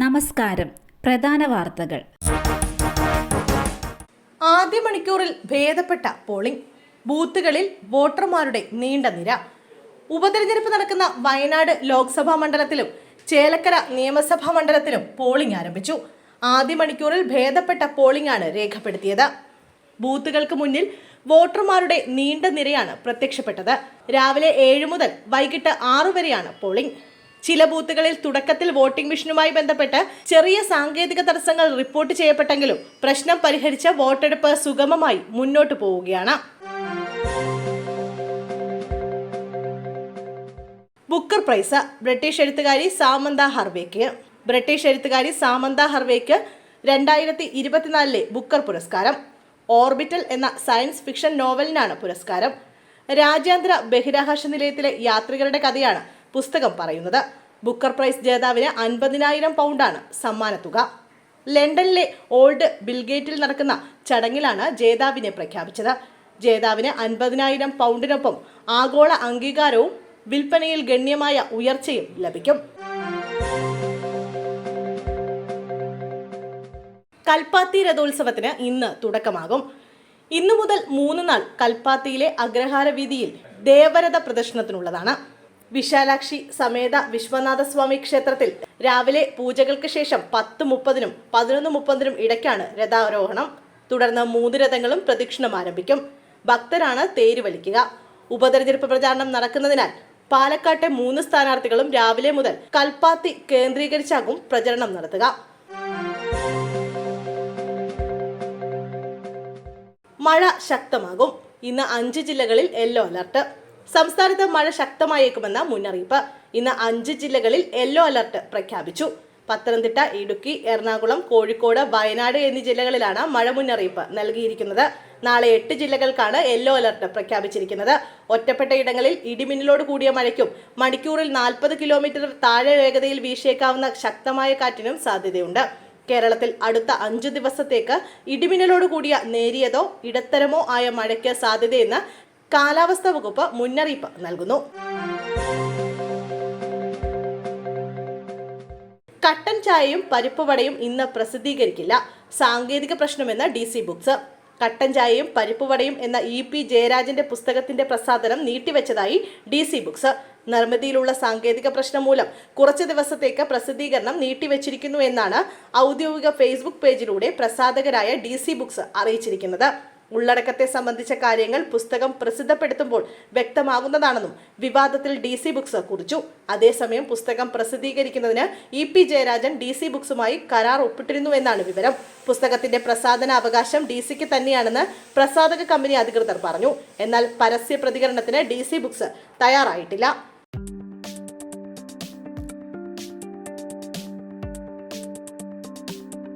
നമസ്കാരം. പ്രധാന വാർത്തകൾ. ആദ്യ മണിക്കൂറിൽ ഭേദപ്പെട്ട പോളിംഗ്. ബൂത്തുകളിൽ വോട്ടർമാരുടെ നീണ്ട നിര. ഉപതെരഞ്ഞെടുപ്പ് നടക്കുന്ന വയനാട് ലോക്സഭാ മണ്ഡലത്തിലും ചേലക്കര നിയമസഭാ മണ്ഡലത്തിലും പോളിംഗ് ആരംഭിച്ചു. ആദ്യ മണിക്കൂറിൽ ഭേദപ്പെട്ട പോളിംഗ് ആണ് രേഖപ്പെടുത്തിയത്. ബൂത്തുകൾക്ക് മുന്നിൽ വോട്ടർമാരുടെ നീണ്ട നിരയാണ് പ്രത്യക്ഷപ്പെട്ടത്. രാവിലെ ഏഴ് മുതൽ വൈകിട്ട് ആറു വരെയാണ് പോളിംഗ്. ചില ബൂത്തുകളിൽ തുടക്കത്തിൽ വോട്ടിംഗ് മെഷീനുമായി ബന്ധപ്പെട്ട് ചെറിയ സാങ്കേതിക തടസ്സങ്ങൾ റിപ്പോർട്ട് ചെയ്യപ്പെട്ടെങ്കിലും പ്രശ്നം പരിഹരിച്ച വോട്ടെടുപ്പ് സുഗമമായി മുന്നോട്ടു പോവുകയാണ്. ബുക്കർ പ്രൈസ് ബ്രിട്ടീഷ് എഴുത്തുകാരി സാമന്ത ഹർവേക്ക്. ബ്രിട്ടീഷ് എഴുത്തുകാരി സാമന്ത ഹർവേക്ക് രണ്ടായിരത്തി ഇരുപത്തിനാലിലെ ബുക്കർ പുരസ്കാരം. ഓർബിറ്റൽ എന്ന സയൻസ് ഫിക്ഷൻ നോവലിനാണ് പുരസ്കാരം. രാജ്യാന്തര ബഹിരാകാശ നിലയത്തിലെ യാത്രികരുടെ കഥയാണ് പുസ്തകം പറയുന്നത്. ബുക്കർ പ്രൈസ് ജേതാവിന് അൻപതിനായിരം പൗണ്ടാണ് സമ്മാനത്തുക ലണ്ടനിലെ ഓൾഡ് ബിൽഗേറ്റിൽ നടക്കുന്ന ചടങ്ങിലാണ് ജേതാവിനെ പ്രഖ്യാപിച്ചത്. ജേതാവിന് അൻപതിനായിരം പൗണ്ടിനൊപ്പം ആഗോള അംഗീകാരവും വിൽപ്പനയിൽ ഗണ്യമായ ഉയർച്ചയും ലഭിക്കും. കൽപ്പാത്തി രഥോത്സവത്തിന് ഇന്ന് തുടക്കമാകും. ഇന്നു മുതൽ മൂന്ന് നാൾ കൽപ്പാത്തിയിലെ അഗ്രഹാര വീതിയിൽ ദേവരഥ പ്രദർശനത്തിനുള്ളതാണ്. വിശാലാക്ഷി സമേത വിശ്വനാഥസ്വാമി ക്ഷേത്രത്തിൽ രാവിലെ പൂജകൾക്ക് ശേഷം പത്ത് മുപ്പതിനും പതിനൊന്ന് മുപ്പതിനും ഇടയ്ക്കാണ് രഥാരോഹണം. തുടർന്ന് മൂന്ന് രഥങ്ങളും പ്രദക്ഷിണം ആരംഭിക്കും. ഭക്തരാണ് തേര് വലിക്കുക. ഉപതെരഞ്ഞെടുപ്പ് പ്രചാരണം നടക്കുന്നതിനാൽ പാലക്കാട്ടെ മൂന്ന് സ്ഥാനാർത്ഥികളും രാവിലെ മുതൽ കൽപ്പാത്തി കേന്ദ്രീകരിച്ചാകും പ്രചരണം നടത്തുക. മഴ ശക്തമാകും. ഇന്ന് അഞ്ച് ജില്ലകളിൽ യെല്ലോ അലർട്ട്. സംസ്ഥാനത്ത് മഴ ശക്തമായേക്കുമെന്ന മുന്നറിയിപ്പ്. ഇന്ന് അഞ്ച് ജില്ലകളിൽ യെല്ലോ അലർട്ട് പ്രഖ്യാപിച്ചു. പത്തനംതിട്ട ഇടുക്കി എറണാകുളം കോഴിക്കോട് വയനാട് എന്നീ ജില്ലകളിലാണ് മഴ മുന്നറിയിപ്പ് നൽകിയിരിക്കുന്നത്. നാളെ എട്ട് ജില്ലകൾക്കാണ് യെല്ലോ അലർട്ട് പ്രഖ്യാപിച്ചിരിക്കുന്നത്. ഒറ്റപ്പെട്ട ഇടങ്ങളിൽ ഇടിമിന്നലോട് കൂടിയ മഴയ്ക്കും മണിക്കൂറിൽ നാൽപ്പത് കിലോമീറ്റർ താഴെ വേഗതയിൽ വീശിയേക്കാവുന്ന ശക്തമായ കാറ്റിനും സാധ്യതയുണ്ട്. കേരളത്തിൽ അടുത്ത അഞ്ചു ദിവസത്തേക്ക് ഇടിമിന്നലോട് കൂടിയ നേരിയതോ ഇടത്തരമോ ആയ മഴയ്ക്ക് സാധ്യതയെന്ന് കാലാവസ്ഥാ വകുപ്പ് മുന്നറിയിപ്പ് നൽകുന്നു. കട്ടൻ ചായയും പരിപ്പുവടയും ഇന്ന് പ്രസിദ്ധീകരിക്കില്ല. സാങ്കേതിക പ്രശ്നമെന്ന് ഡി സി ബുക്സ്. കട്ടൻ ചായയും പരിപ്പുവടയും എന്ന ഇ പി ജയരാജന്റെ പുസ്തകത്തിന്റെ പ്രസാദനം നീട്ടിവെച്ചതായി ഡി സി ബുക്സ്. നിർമ്മിതിയിലുള്ള സാങ്കേതിക പ്രശ്നം മൂലം കുറച്ച് ദിവസത്തേക്ക് പ്രസിദ്ധീകരണം നീട്ടിവെച്ചിരിക്കുന്നു എന്നാണ് ഔദ്യോഗിക ഫേസ്ബുക്ക് പേജിലൂടെ പ്രസാധകരായ ഡി സി ബുക്സ് അറിയിച്ചിരിക്കുന്നത്. ഉള്ളടക്കത്തെ സംബന്ധിച്ച കാര്യങ്ങൾ പുസ്തകം പ്രസിദ്ധപ്പെടുത്തുമ്പോൾ വ്യക്തമാകുന്നതാണെന്നും വിവാദത്തിൽ ഡി സി ബുക്സ് കുറിച്ചു. അതേസമയം പുസ്തകം പ്രസിദ്ധീകരിക്കുന്നതിന് E P Jayarajan D C ബുക്സുമായി കരാർ ഒപ്പിട്ടിരുന്നുവെന്നാണ് വിവരം. പുസ്തകത്തിന്റെ പ്രസാധന അവകാശം ഡി സിക്ക് തന്നെയാണെന്ന് പ്രസാധക കമ്പനി അധികൃതർ പറഞ്ഞു. എന്നാൽ പരസ്യ പ്രതികരണത്തിന് ഡി സി ബുക്സ് തയ്യാറായിട്ടില്ല.